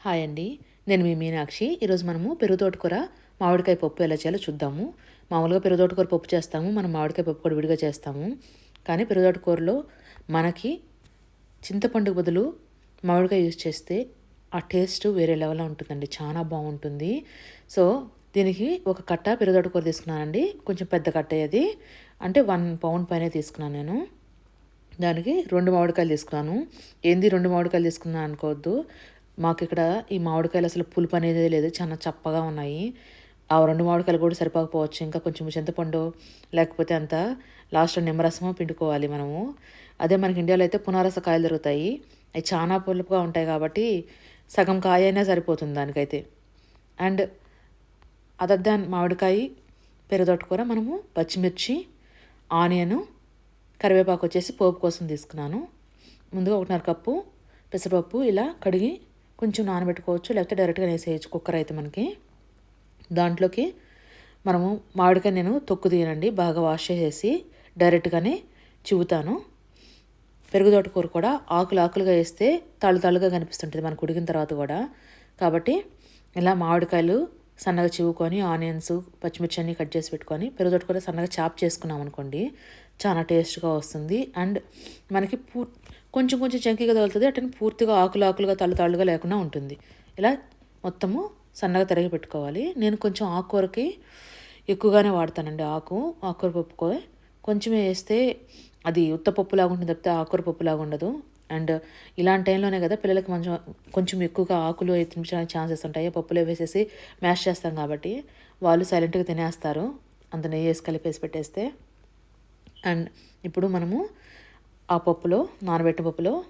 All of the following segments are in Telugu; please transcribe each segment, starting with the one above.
హాయ్ అండి. నేను మీ మీనాక్షి. ఈరోజు మనము పెరుగు తోటకూర మామిడికాయ పప్పు ఎలా చేయాలో చూద్దాము. మామూలుగా పెరుగు తోటకూర పప్పు చేస్తాము మనం మామిడికాయ పప్పు కూడా విడిగా చేస్తాము. కానీ పెరుగు తోటకూరలో మనకి చింతపండు బదులు మామిడికాయ యూజ్ చేస్తే ఆ టేస్ట్ వేరే లెవెల్లో ఉంటుందండి. చాలా బాగుంటుంది. సో దీనికి ఒక కట్ట పెరుగు తోటకూర తీసుకున్నానండి. కొంచెం పెద్ద కట్ట అది. అంటే వన్ పౌండ్ పైన తీసుకున్నాను నేను. దానికి రెండు మామిడికాయలు తీసుకున్నాను. ఏంది రెండు మామిడికాయలు తీసుకున్నాను అనుకోవద్దు. మాకు ఇక్కడ ఈ మామిడికాయలు అసలు పులుపు అనేది లేదు చాలా చప్పగా ఉన్నాయి. ఆ రెండు మామిడికాయలు కూడా సరిపోకపోవచ్చు. ఇంకా కొంచెం చింతపండు లేకపోతే అంత లాస్ట్లో నిమ్మరసము పిండుకోవాలి మనము. అదే మనకి ఇండియాలో అయితే పునారస కాయలు దొరుకుతాయి. అవి చాలా పులుపుగా ఉంటాయి కాబట్టి సగం కాయ అయినా సరిపోతుంది దానికైతే. అండ్ అదర్ దాన్ మామిడికాయ పెరుదొట్టుకూర మనము పచ్చిమిర్చి ఆనియను కరివేపాకు వచ్చేసి పోపు కోసం తీసుకున్నాను. ముందుగా ఒకటిన్నర కప్పు పెసరపప్పు ఇలా కడిగి కొంచెం నానబెట్టుకోవచ్చు లేకపోతే డైరెక్ట్గా వేసేయచ్చు కుక్కర్ అయితే మనకి. దాంట్లోకి మనము మామిడికాయ నేను తొక్కు తీయనండి బాగా వాష్ చేసేసి డైరెక్ట్గానే చివుతాను. పెరుగు కూర కూడా ఆకులు ఆకులుగా వేస్తే తాళ్ళు తాళ్ళుగా కనిపిస్తుంటుంది మనకు ఉడికిన తర్వాత కూడా. కాబట్టి ఇలా మామిడికాయలు సన్నగా చివుకొని ఆనియన్స్ పచ్చిమిర్చి అన్నీ కట్ చేసి పెట్టుకొని పెరుగు తోటకూర సన్నగా చాప్ చేసుకున్నాం అనుకోండి చాలా టేస్ట్గా వస్తుంది. అండ్ మనకి పూ కొంచెం కొంచెం చంకీగా తగులుతుంది. అటని పూర్తిగా ఆకులు ఆకులుగా తల్లు తాళ్ళుగా లేకుండా ఉంటుంది. ఇలా మొత్తము సన్నగా తరిగి పెట్టుకోవాలి. నేను కొంచెం ఆకుకూరకి ఎక్కువగానే వాడతానండి ఆకు ఆకుకూర పప్పుకో కొంచెమే వేస్తే అది ఉత్త పప్పులాగా ఉంటుంది తప్పితే ఆకుకూర పప్పులాగా ఉండదు. అండ్ ఇలాంటి టైంలోనే కదా పిల్లలకి కొంచెం కొంచెం ఎక్కువగా ఆకులు తినిపించడానికి ఛాన్సెస్ ఉంటాయి. పప్పులో వేసేసి మ్యాష్ చేస్తాం కాబట్టి వాళ్ళు సైలెంట్గా తినేస్తారు. అంత నెయ్యి వేసి కలిపేసి పెట్టేస్తే. అండ్ ఇప్పుడు మనము ఆ పప్పులో నానబెట్టిన పప్పులో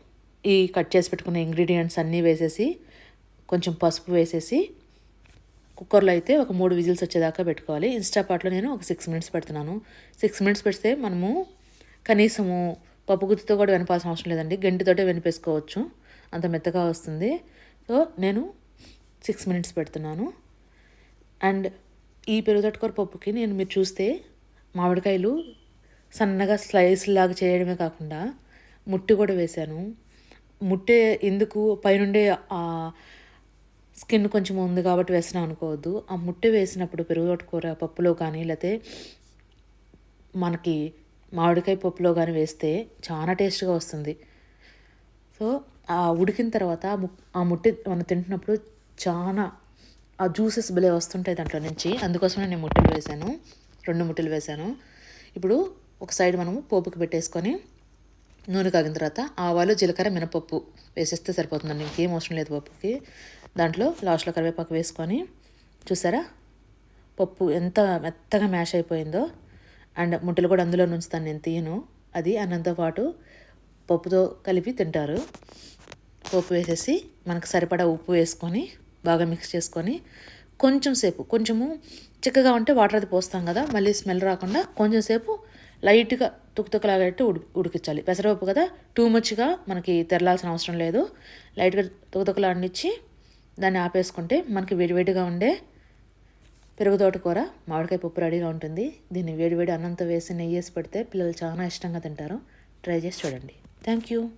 ఈ కట్ చేసి పెట్టుకున్న ఇంగ్రీడియంట్స్ అన్నీ వేసేసి కొంచెం పసుపు వేసేసి కుక్కర్లో అయితే ఒక మూడు విజిల్స్ వచ్చేదాకా పెట్టుకోవాలి. ఇన్స్టాపాట్లో నేను ఒక సిక్స్ మినిట్స్ పెడుతున్నాను. సిక్స్ మినిట్స్ పెడితే మనము కనీసము పప్పు గుత్తితో కూడా వెనపాల్సిన అవసరం లేదండి. గంటితోటే వెనిపేసుకోవచ్చు. అంత మెత్తగా వస్తుంది. సో నేను సిక్స్ మినిట్స్ పెడుతున్నాను. అండ్ ఈ పెరుగు పప్పుకి నేను మీరు చూస్తే మామిడికాయలు సన్నగా స్లైస్ లాగా చేయడమే కాకుండా ముట్టి కూడా వేశాను. ముట్టే ఎందుకు? పైనుండే స్కిన్ కొంచెం ఉంది కాబట్టి వేసినా అనుకోవద్దు. ఆ ముట్టె వేసినప్పుడు పెరుగు కూర పప్పులో కానీ లేకపోతే మనకి మామిడికాయ పప్పులో కానీ వేస్తే చాలా టేస్ట్గా వస్తుంది. సో ఆ ఉడికిన తర్వాత ఆ ముట్టె మనం తింటున్నప్పుడు చాలా ఆ జ్యూసెస్ భలే వస్తుంటాయి దాంట్లో నుంచి. అందుకోసమే నేను ముట్టెలు వేశాను. రెండు ముట్టెలు వేశాను. ఇప్పుడు ఒక సైడ్ మనము పోపుకి పెట్టేసుకొని నూనె కాగిన తర్వాత ఆవాలు జీలకర్ర మినపప్పు వేసేస్తే సరిపోతుందండి. ఇంకేం అవసరం లేదు పప్పుకి దాంట్లో లాస్ట్లో కరివేపాకు వేసుకొని చూసారా? పప్పు ఎంత మెత్తగా మ్యాష్ అయిపోయిందో. అండ్ ముట్టలు కూడా అందులో నుంచుతాను నేను తీయను. అది అన్నంతో పాటు పప్పుతో కలిపి తింటారు. పప్పు వేసేసి మనకు సరిపడా ఉప్పు వేసుకొని బాగా మిక్స్ చేసుకొని కొంచెం సేపు కొంచెము చిక్కగా ఉంటే వాటర్ అది పోస్తాం కదా మళ్ళీ స్మెల్ రాకుండా కొంచెం సేపు లైట్గా తుక్కుతుక్కలాగట్టు ఉడి ఉడికించాలి. పెసరపప్పు కదా టూ మచ్గా మనకి తెరలాల్సిన అవసరం లేదు. లైట్గా తుక్కుతుక్కలాడినిచ్చి దాన్ని ఆపేసుకుంటే మనకి వేడివేడిగా ఉండే పెరుగు కూర మామిడికాయ పప్పు రెడీగా ఉంటుంది. దీన్ని వేడివేడి అన్నంతో వేసి నెయ్యి వేసి పెడితే పిల్లలు చాలా ఇష్టంగా తింటారు. ట్రై చేసి చూడండి. Thank you